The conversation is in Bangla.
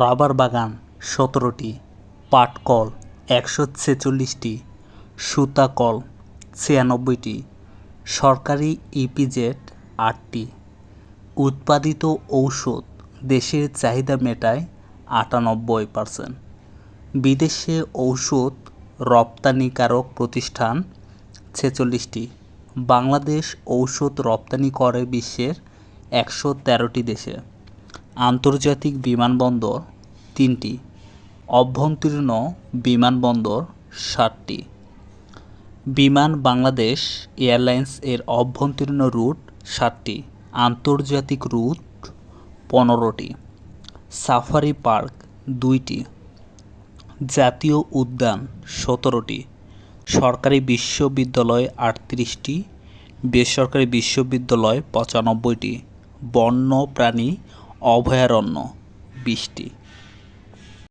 রাবার বাগান সতেরোটি পাট কল একশো ছেচল্লিশটি সুতা কল ছিয়ানব্বইটি, সরকারি ইপিজেড আটটি। উৎপাদিত ঔষধ দেশের চাহিদা মেটায় আটানব্বই পার্সেন্ট। বিদেশে ঔষধ রপ্তানিকারক প্রতিষ্ঠান ছেচল্লিশটি। বাংলাদেশ ঔষধ রপ্তানি করে বিশ্বের একশো তেরোটি দেশে। আন্তর্জাতিক বিমানবন্দর তিনটি, অভ্যন্তরীণ বিমানবন্দর ষাটটি বিমান বাংলাদেশ এয়ারলাইন্স এর অভ্যন্তরীণ রুট ষাটটি আন্তর্জাতিক রুট পনেরোটি। সাফারি পার্ক দুইটি। জাতীয় উদ্যান সতেরোটি। সরকারি বিশ্ববিদ্যালয় আটত্রিশটি। বেসরকারি বিশ্ববিদ্যালয় পঁচানব্বইটি। বন্যপ্রাণী অভয়ারণ্য বিশটি